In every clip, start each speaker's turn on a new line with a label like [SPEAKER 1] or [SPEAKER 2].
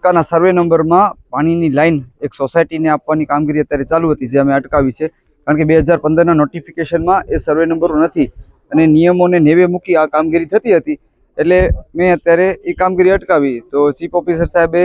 [SPEAKER 1] મસ્કાના સર્વે નંબરમાં પાણીની લાઈન એક સોસાયટીને આપવાની કામગીરી અત્યારે ચાલુ હતી, જે અમે અટકાવી છે. કારણ કે બે હજાર પંદરના નોટિફિકેશનમાં એ સર્વે નંબરો નથી અને નિયમોને નેવે મૂકી આ કામગીરી થતી હતી. એટલે મેં અત્યારે એ કામગીરી અટકાવી. તો ચીફ ઓફિસર સાહેબે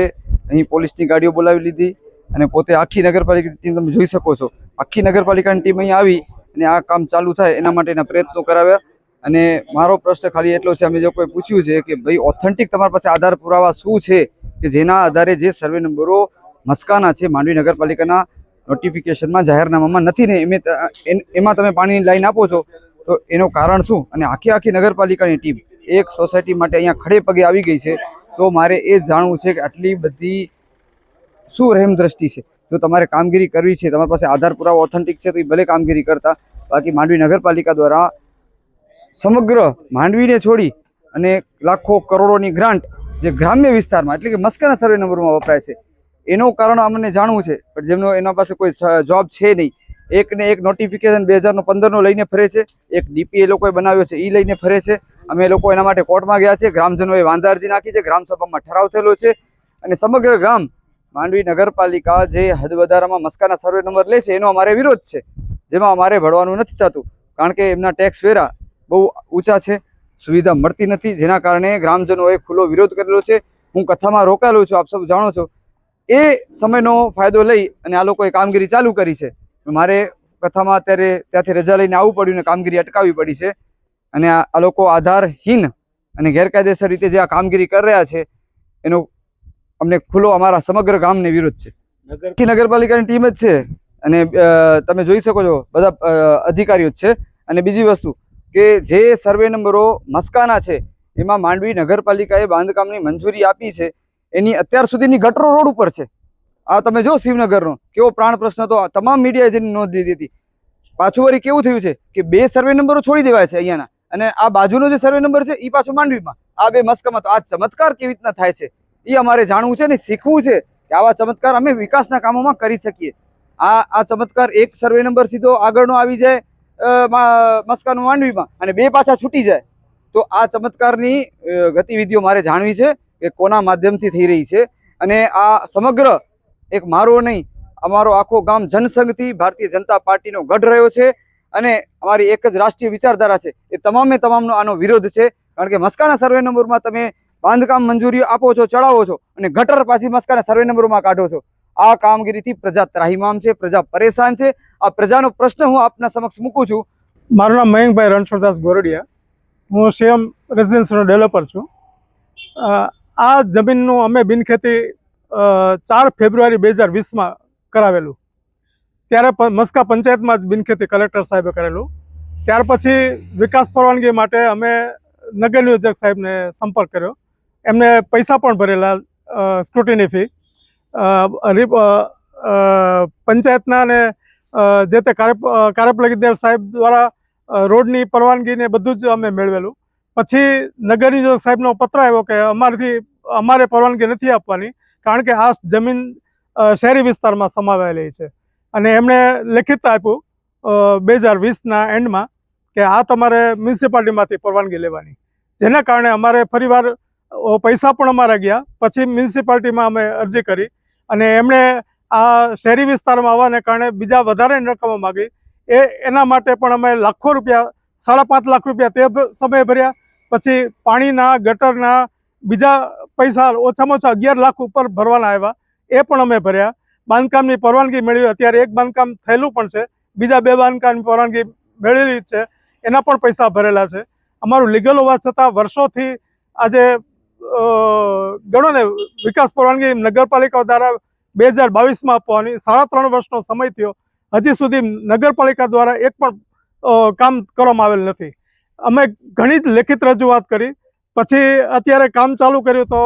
[SPEAKER 1] અહીં પોલીસની ગાડીઓ બોલાવી લીધી અને પોતે આખી નગરપાલિકાની ટીમ તમે જોઈ શકો છો. આખી નગરપાલિકાની ટીમ અહીં આવી અને આ કામ ચાલુ થાય એના માટેના પ્રયત્નો કરાવ્યા. અને મારો પ્રશ્ન ખાલી એટલો છે, અમે જો કોઈ પૂછ્યું છે કે ભાઈ ઓથેન્ટિક તમારી પાસે આધાર પુરાવા શું છે? કે જેના આધારે જે સર્વે નંબરો મસ્કાના છે, માંડવી નગરપાલિકાના નોટિફિકેશનમાં જાહેરનામામાં નથી ને એમે તમે પાણીની લાઈન આપો છો, તો એનું કારણ શું? અને આખી આખી નગરપાલિકાની ટીમ એક સોસાયટી માટે અહીંયા ખડે પગે આવી ગઈ છે, તો મારે એ જાણવું છે કે આટલી બધી શું રહેમ દ્રષ્ટિ છે? જો તમારે કામગીરી કરવી છે, તમારી પાસે આધાર પુરાવો ઓથેન્ટિક છે, તો એ ભલે કામગીરી કરતા, બાકી માંડવી નગરપાલિકા દ્વારા સમગ્ર માંડવીને છોડી અને લાખો કરોડોની ગ્રાન્ટ જે ગ્રામ્ય વિસ્તારમાં, એટલે કે મસ્કાના સર્વે નંબરમાં વપરાય છે. એનું કારણ અમને જાણવું છે, પણ જેમનો એના પાસે કોઈ જોબ છે નહીં. એક ને એક નોટિફિકેશન બે હજારનો પંદરનો લઈને ફરે છે. એક ડીપી એ લોકોએ બનાવ્યો છે એ લઈને ફરે છે. અમે લોકો એના માટે કોર્ટમાં ગયા છે ગ્રામજનોએ વાંધા અરજી નાખી છે. ગ્રામસભામાં ઠરાવ થયેલો છે. અને સમગ્ર ગ્રામ માંડવી નગરપાલિકા જે હદ વધારામાં મસ્કાના સર્વે નંબર લે છે, એનો અમારે વિરોધ છે. જેમાં અમારે ભરવાનું નથી થતું. કારણ કે એમના ટેક્સ વેરા બહુ ઊંચા છે. સુવિધા મળતી નથી. જેના કારણે ગ્રામજનોએ ખુલ્લો વિરોધ કરેલો છે. હું કથામાં રોકાયેલો છું આપ સૌ જાણો છો. એ સમયનો ફાયદો લઈ અને આ લોકોએ કામગીરી ચાલુ કરી છે. મારે કથામાં અત્યારે ત્યાંથી રજા લઈને આવવું પડ્યું ને કામગીરી અટકાવવી પડી છે. અને આ આ લોકો આધારહીન અને ગેરકાયદેસર રીતે જે આ કામગીરી કરી રહ્યા છે એનો અમને ખુલ્લો અમારા સમગ્ર ગામને વિરોધ છે. નગરપાલિકાની ટીમ જ છે. અને તમે જોઈ શકો છો બધા અધિકારીઓ જ છે. અને બીજી વસ્તુ કે જે સર્વે નંબરો મસ્કાના છે, એમાં માંડવી નગરપાલિકાએ બાંધકામની મંજૂરી આપી છે, એની અત્યાર સુધીની ગટરો રોડ ઉપર છે. આ તમે જો શિવનગરનો, કેવો પ્રાણ પ્રશ્ન તો આ તમામ મીડિયાએ જેની નોંધ લીધી હતી. પાછું વળી કેવું થયું છે કે બે સર્વે નંબરો છોડી દેવાય છે અહીંયાના, અને આ બાજુનો જે સર્વે નંબર છે એ પાછો માંડવીમાં. આ બે મસ્કામાં તો આ ચમત્કાર કેવી રીતના થાય છે એ અમારે જાણવું છે ને શીખવું છે કે આવા ચમત્કાર અમે વિકાસના કામોમાં કરી શકીએ. આ આ ચમત્કાર એક સર્વે નંબર સીધો આગળનો આવી જાય મસ્કાનો માંડવીમાં અને બે પાછા છૂટી જાય. તો આ ચમત્કારની ગતિવિધિઓ મારે જાણવી છે કે કોના માધ્યમથી થઈ રહી છે. અને આ સમગ્ર એક મારો નહીં, અમારો આખો ગામ જનસંઘથી ભારતીય જનતા પાર્ટીનો ગઢ રહ્યો છે. અને અમારી એક જ રાષ્ટ્રીય વિચારધારા છે. એ તમામે તમામનો આનો વિરોધ છે. કારણ કે મસ્કાના સર્વે નંબરમાં તમે બાંધકામ મંજૂરી આપો છો, ચડાવો છો અને ગટર પાછી મસ્કાના સર્વે નંબરમાં કાઢો છો. આ કામગીરીથી પ્રજા ત્રાહીમામ છે, પ્રજા પરેશાન છે. આ પ્રજાનો પ્રશ્ન હું આપના સમક્ષ મૂકું છું.
[SPEAKER 2] મારું નામ મયંકભાઈ રણછોડદાસ ગોરડિયા. હું સીએમ રેસિડેન્સનો ડેવલપર છું. આ જમીનનું અમે બિનખેતી ચાર ફેબ્રુઆરી બે હજાર વીસમાં કરાવેલું. ત્યારે મસ્કા પંચાયતમાં જ બિનખેતી કલેક્ટર સાહેબે કરેલું. ત્યાર પછી વિકાસ પરવાનગી માટે અમે નગર નિયોજક સાહેબને સંપર્ક કર્યો. એમને પૈસા પણ ભરેલા સ્ક્રુટિની ફી પંચાયતના અને જે તે કારપ કાર્યપાલિકા સાહેબ દ્વારા રોડની પરવાનગી ને બધું જ અમે મેળવેલું. પછી નગર જો સાહેબનો પત્ર આવ્યો કે અમારાથી, અમારે પરવાનગી નથી આપવાની, કારણ કે આ જમીન શહેરી વિસ્તારમાં સમાવેલી છે. અને એમણે લેખિત આપ્યું બે હજાર વીસના એન્ડમાં કે આ તમારે મ્યુનિસિપાલિટીમાંથી પરવાનગી લેવાની. જેના કારણે અમારે ફરીવાર પૈસા પણ અમારા ગયા. પછી મ્યુનિસિપાલિટીમાં અમે અરજી કરી. અને એમણે આ શહેરી વિસ્તારમાં આવવાને કારણે બીજા વધારે રકમો માગી. એ એના માટે પણ અમે લાખો રૂપિયા, સાડા પાંચ લાખ રૂપિયા તે સમયે ભર્યા. પછી પાણીના, ગટરના, બીજા પૈસા ઓછામાં ઓછા અગિયાર લાખ ઉપર ભરવાના આવ્યા. એ પણ અમે ભર્યા. બાંધકામની પરવાનગી મેળવી. અત્યારે એક બાંધકામ થયેલું પણ છે. બીજા બે બાંધકામની પરવાનગી મેળવેલી છે. એના પણ પૈસા ભરેલા છે. અમારું લીગલ હોવા છતાં વર્ષોથી આજે ગણો ને વિકાસ પરવાનગી નગરપાલિકા દ્વારા બે હજાર બાવીસમાં આપવાની સાડા ત્રણ વર્ષનો સમય થયો. હજી સુધી નગરપાલિકા દ્વારા એક પણ કામ કરવામાં આવેલ નથી. અમે ઘણી જ લેખિત રજૂઆત કરી. પછી અત્યારે કામ ચાલુ કર્યું તો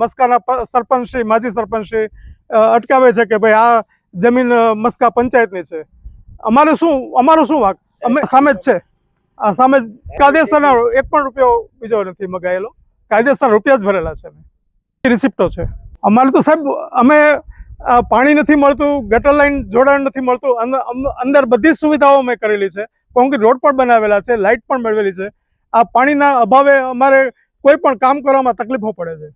[SPEAKER 2] મસ્કાના સરપંચશ્રી માજી સરપંચશ્રી અટકાવે છે કે ભાઈ આ જમીન મસ્કા પંચાયતની છે. અમારે શું અમારું શું વાક? અમે સામે જ છે. આ સામે કાયદેસરના એક પણ રૂપિયો બીજો નથી મગાયેલો. કાયદેસર રૂપિયા જ ભરેલા છે અમે રિસિપ્ટો છે. અમારે તો સાહેબ, અમે પાણી નથી મળતું, ગટર લાઈન જોડાણ નથી મળતું અંદર બધી જ સુવિધાઓ અમે કરેલી છે. કોન્ક્રીટ રોડ પણ બનાવેલા છે લાઇટ પણ મેળવેલી છે. આ પાણીના અભાવે અમારે કોઈ પણ કામ કરવામાં તકલીફો પડે છે.